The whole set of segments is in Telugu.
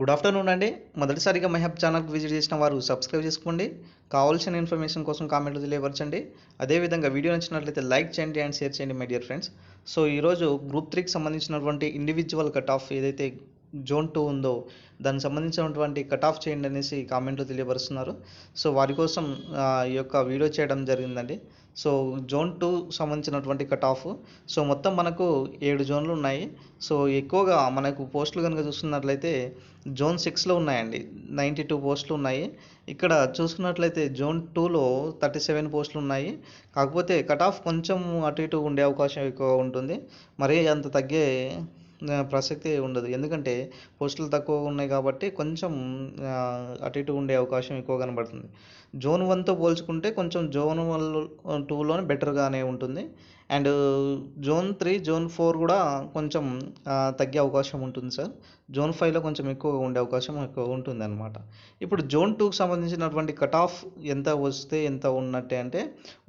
గుడ్ ఆఫ్టర్నూన్ అండి. మొదటిసారిగా మహబ్ ఛానల్కి విజిట్ చేసిన వారు సబ్స్క్రైబ్ చేసుకోండి. కావాల్సిన ఇన్ఫర్మేషన్ కోసం కామెంట్లు తెలియపరచండి. అదేవిధంగా వీడియో నచ్చినట్లయితే లైక్ చేయండి అండ్ షేర్ చేయండి మై డియర్ ఫ్రెండ్స్. సో ఈరోజు గ్రూప్ త్రీకి సంబంధించినటువంటి ఇండివిజువల్ కట్ ఆఫ్ ఏదైతే జోన్ టూ ఉందో దానికి సంబంధించినటువంటి కట్ ఆఫ్ చేయండి అనేసి కామెంట్లో తెలియపరుస్తున్నారు. సో వారి కోసం ఈ యొక్క వీడియో చేయడం జరిగిందండి. సో జోన్ టూ సంబంధించినటువంటి కట్ ఆఫ్ సో మొత్తం మనకు ఏడు జోన్లు ఉన్నాయి. సో ఎక్కువగా మనకు పోస్టులు కనుక చూస్తున్నట్లయితే జోన్ సిక్స్లో ఉన్నాయండి. నైంటీ టూ పోస్టులు ఉన్నాయి. ఇక్కడ చూసుకున్నట్లయితే జోన్ టూలో థర్టీ సెవెన్ పోస్టులు ఉన్నాయి. కాకపోతే కట్ ఆఫ్ కొంచెం అటు ఇటు ఉండే అవకాశం ఎక్కువ ఉంటుంది. మరీ అంత తగ్గే ప్రసక్తి ఉండదు. ఎందుకంటే పోస్టులు తక్కువ ఉన్నాయి కాబట్టి కొంచెం అటు ఇటు ఉండే అవకాశం ఎక్కువ కనబడుతుంది. జోన్ వన్తో పోల్చుకుంటే కొంచెం జోన్ వన్ టూలోనే బెటర్గానే ఉంటుంది. And zone three zone four కూడా కొంచెం తగ్గే అవకాశం ఉంటుంది సార్. జోన్ ఫైవ్లో కొంచెం ఎక్కువ ఉండే అవకాశం ఎక్కువ ఉంటుంది అనమాట ఇప్పుడు జోన్ టూకి సంబంధించినటువంటి కట్ ఆఫ్ ఎంత వస్తే ఎంత ఉన్నట్టే అంటే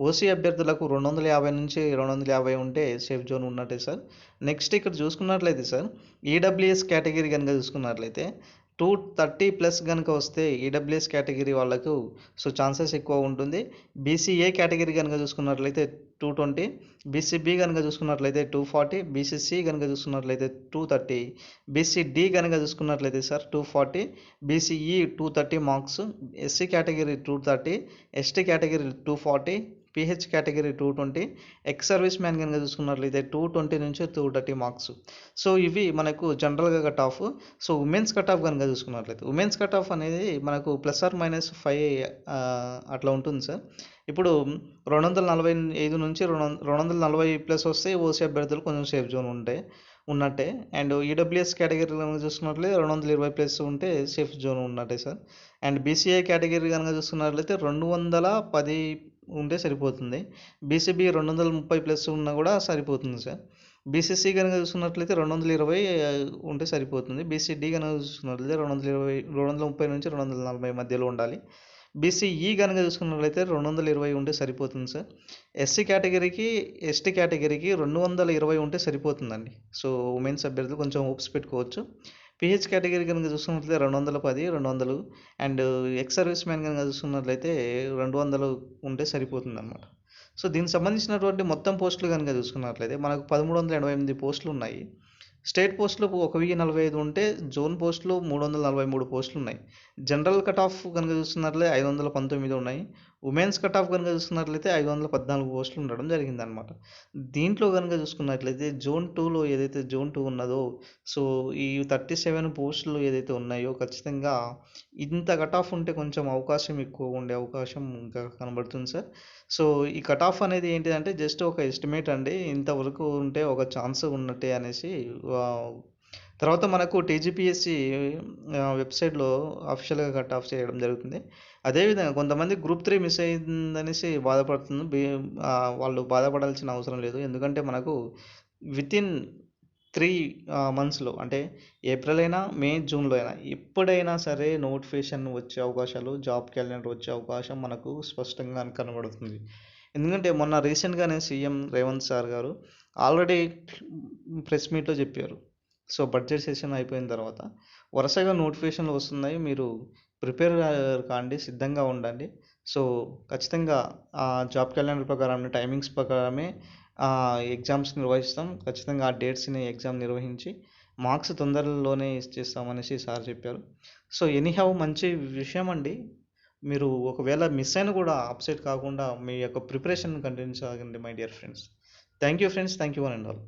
ఓసీ అభ్యర్థులకు రెండు వందల యాభై నుంచి రెండు వందల యాభై ఉంటే సేఫ్ జోన్ ఉన్నట్టే సార్. నెక్స్ట్ ఇక్కడ చూసుకున్నట్లయితే సార్ ఈడబ్ల్యూఎస్ కేటగిరీ కనుక చూసుకున్నట్లయితే టూ థర్టీ ప్లస్ కనుక వస్తే ఈడబ్ల్యూఎస్ కేటగిరీ వాళ్ళకు సో ఛాన్సెస్ ఎక్కువ ఉంటుంది. బీసీఏ కేటగిరీ కనుక చూసుకున్నట్లయితే టూ ట్వంటీ బీసీబీ కనుక చూసుకున్నట్లయితే టూ ఫార్టీ బీసీసీ కనుక చూసుకున్నట్లయితే టూ థర్టీ బీసీడీ కనుక చూసుకున్నట్లయితే sir two forty BCE two thirty marks SC category two thirty ST category two forty PH category two twenty ex service man కనుక చూసుకున్నట్లయితే టూ ట్వంటీ నుంచి టూ థర్టీ మార్క్స్. సో ఇవి మనకు జనరల్గా cut off. So womens cut off కనుక చూసుకున్నట్లయితే ఉమెన్స్ కట్ ఆఫ్ అనేది మనకు ప్లస్ ఆర్ మైనస్ ఫైవ్ అట్లా ఉంటుంది సార్. ఇప్పుడు రెండు వందల నలభై ఐదు నుంచి రెండు రెండు వందల నలభై ప్లస్ వస్తే ఓసీ అభ్యర్థులు కొంచెం సేఫ్ జోన్ ఉంటాయి ఉన్నట్టే. అండ్ ఈడబ్ల్యూఎస్ కేటగిరీ కనుక చూసుకున్నట్లయితే రెండు వందల ఇరవై ప్లస్ ఉంటే సేఫ్ జోన్ ఉన్నట్టే సార్. అండ్ బీసీఐ కేటగిరీ కనుక చూసుకున్నట్లయితే రెండు వందల పది ఉంటే సరిపోతుంది. బీసీబీ రెండు వందల ముప్పై ప్లస్ ఉన్నా కూడా సరిపోతుంది సార్. బీసీసీ కనుక చూసుకున్నట్లయితే రెండు వందల ఇరవై ఉంటే సరిపోతుంది. బీసీడీ కనుక చూసుకున్నట్లయితే రెండు వందల ఇరవై రెండు వందల ముప్పై నుంచి రెండు వందల నలభై మధ్యలో ఉండాలి. బీసీఈ కనుక చూసుకున్నట్లయితే రెండు వందల ఇరవై ఉంటే సరిపోతుంది సార్. ఎస్సీ కేటగిరీకి ఎస్టీ కేటగిరీకి రెండు వందల ఇరవై ఉంటే సరిపోతుందండి. సో ఉమెన్స్ అభ్యర్థులు కొంచెం హోప్స్ పెట్టుకోవచ్చు. పిహెచ్ కేటగిరీ కనుక చూసుకున్నట్లయితే రెండు వందల పది రెండు వందలు అండ్ ఎక్స్ సర్వీస్ మ్యాన్ కనుక చూసుకున్నట్లయితే రెండు వందలు ఉంటే సరిపోతుంది అనమాట సో దీనికి సంబంధించినటువంటి మొత్తం పోస్టులు కనుక చూసుకున్నట్లయితే మనకు పదమూడు వందల ఎనభై ఎనిమిది పోస్టులు ఉన్నాయి. స్టేట్ పోస్టులు ఒక వెయ్యి నలభై ఐదు ఉంటే జోన్ పోస్టులు మూడు వందల నలభై మూడు పోస్టులు ఉన్నాయి. జనరల్ కట్ ఆఫ్ కనుక చూస్తున్నట్లయితే ఐదు వందల పంతొమ్మిది ఉన్నాయి. ఉమెన్స్ కట్ ఆఫ్ కనుక చూసుకున్నట్లయితే ఐదు వందల పద్నాలుగు పోస్టులు ఉండడం జరిగిందనమాట దీంట్లో కనుక చూసుకున్నట్లయితే జోన్ టూలో ఏదైతే జోన్ టూ ఉన్నదో సో ఈ థర్టీ సెవెన్ పోస్టులు ఏదైతే ఉన్నాయో ఖచ్చితంగా ఇంత కట్ ఆఫ్ ఉంటే కొంచెం అవకాశం ఎక్కువ ఉండే అవకాశం ఇంకా కనబడుతుంది సార్. సో ఈ కట్ ఆఫ్ అనేది ఏంటిదంటే జస్ట్ ఒక ఎస్టిమేట్ అండి. ఇంతవరకు ఉంటే ఒక ఛాన్స్ ఉన్నట్టే అనేసి తర్వాత మనకు టీజీపీఎస్సి వెబ్సైట్లో అఫీషియల్గా కట్ ఆఫ్ చేయడం జరుగుతుంది. అదేవిధంగా కొంతమంది గ్రూప్ త్రీ మిస్ అయిందనేసి బాధపడుతుంది. వాళ్ళు బాధపడాల్సిన అవసరం లేదు. ఎందుకంటే మనకు విత్ ఇన్ త్రీ మంత్స్లో అంటే ఏప్రిల్ అయినా మే జూన్లో అయినా ఎప్పుడైనా సరే నోటిఫికేషన్ వచ్చే అవకాశాలు జాబ్ క్యాలెండర్ వచ్చే అవకాశం మనకు స్పష్టంగా కనబడుతుంది. ఎందుకంటే మొన్న రీసెంట్గానే సీఎం రేవంత్ సార్ గారు ఆల్రెడీ ప్రెస్ మీట్లో చెప్పారు. సో బడ్జెట్ సెషన్ అయిపోయిన తర్వాత వరుసగా నోటిఫికేషన్లు వస్తున్నాయి. మీరు ప్రిపేర్ కాండి సిద్ధంగా ఉండండి. సో ఖచ్చితంగా ఆ జాబ్ క్యాలెండర్ ప్రకారం టైమింగ్స్ ప్రకారమే ఎగ్జామ్స్ నిర్వహిస్తాం. ఖచ్చితంగా ఆ డేట్స్ని ఎగ్జామ్ నిర్వహించి మార్క్స్ తొందరలోనే ఇచ్చేస్తామనేసి సార్ చెప్పారు. సో ఎనీహౌ మంచి విషయం అండి. మీరు ఒకవేళ మిస్ అయినా కూడా అప్సెట్ కాకుండా మీ యొక్క ప్రిపరేషన్ కంటిన్యూ సాగండి my dear friends. Thank you friends. Thank you one and all.